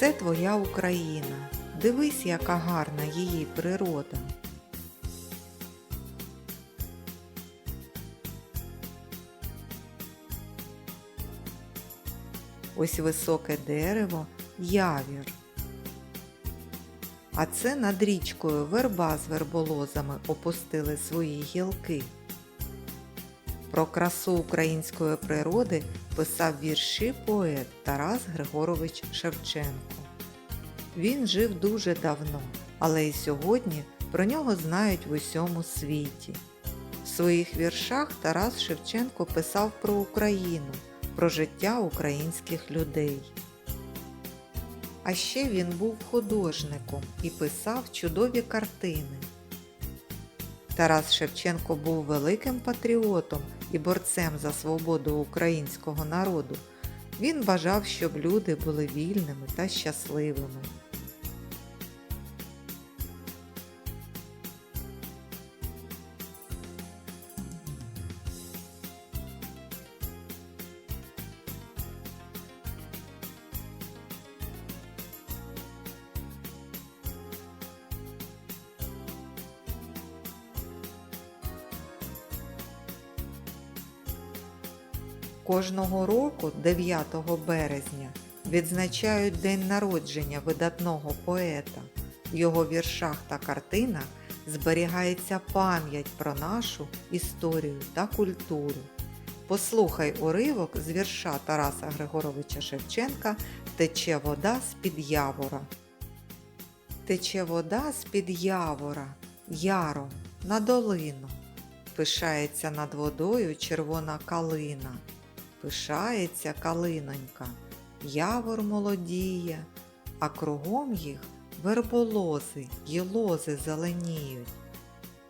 Це твоя Україна. Дивись, яка гарна її природа. Ось високе дерево, явір. А це над річкою верба з верболозами опустили свої гілки. Про красу української природи писав вірші поет Тарас Григорович Шевченко. Він жив дуже давно, але і сьогодні про нього знають в усьому світі. В своїх віршах Тарас Шевченко писав про Україну, про життя українських людей. А ще він був художником і писав чудові картини. Тарас Шевченко був великим патріотом і борцем за свободу українського народу. Він бажав, щоб люди були вільними та щасливими. Кожного року, 9 березня, відзначають день народження видатного поета. В його віршах та картинах зберігається пам'ять про нашу історію та культуру. Послухай уривок з вірша Тараса Григоровича Шевченка Тече вода з-під явора. Тече вода з-під явора, яром на долину. Пишається над водою червона калина. Пишається калинонька, явор молодіє, а кругом їх верболози й лози зеленіють.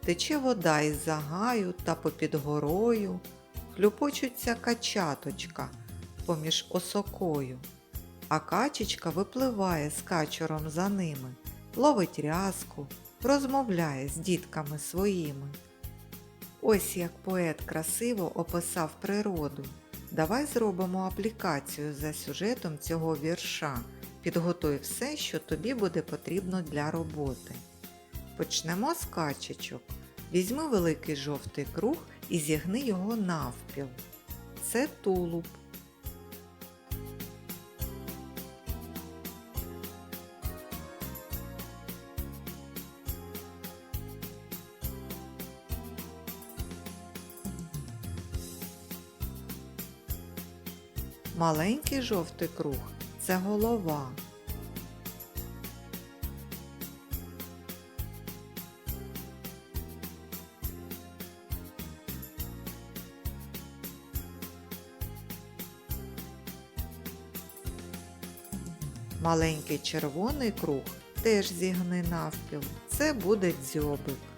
Тече вода із загаю та попід горою, хлюпочуться качаточка поміж осокою, а качечка випливає з качуром за ними, ловить рязку, розмовляє з дітками своїми. Ось як поет красиво описав природу. Давай зробимо аплікацію за сюжетом цього вірша. Підготуй все, що тобі буде потрібно для роботи. Почнемо з качечок. Візьми великий жовтий круг і зігни його навпіл. Це тулуб. Маленький жовтий круг це голова. Маленький червоний круг теж зігни навпіл. Це буде дзьобик.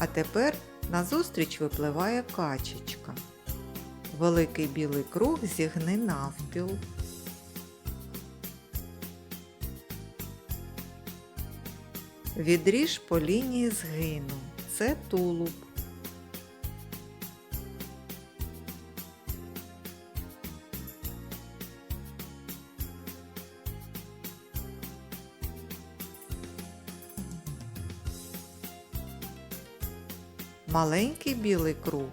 А тепер назустріч випливає качечка. Великий білий круг зігни навпіл. Відріж по лінії згину. Це тулуб. Маленький білий круг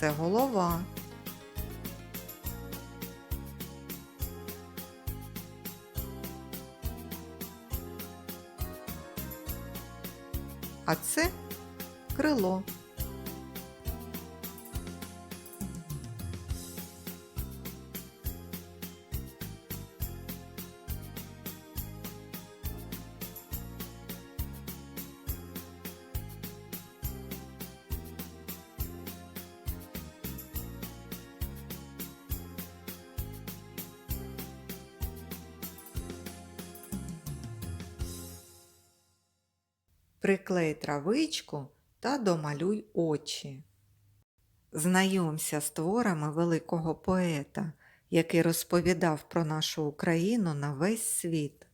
це голова. А це крило. Приклей травичку та домалюй очі. Знайомся з творами великого поета, який розповідав про нашу Україну на весь світ.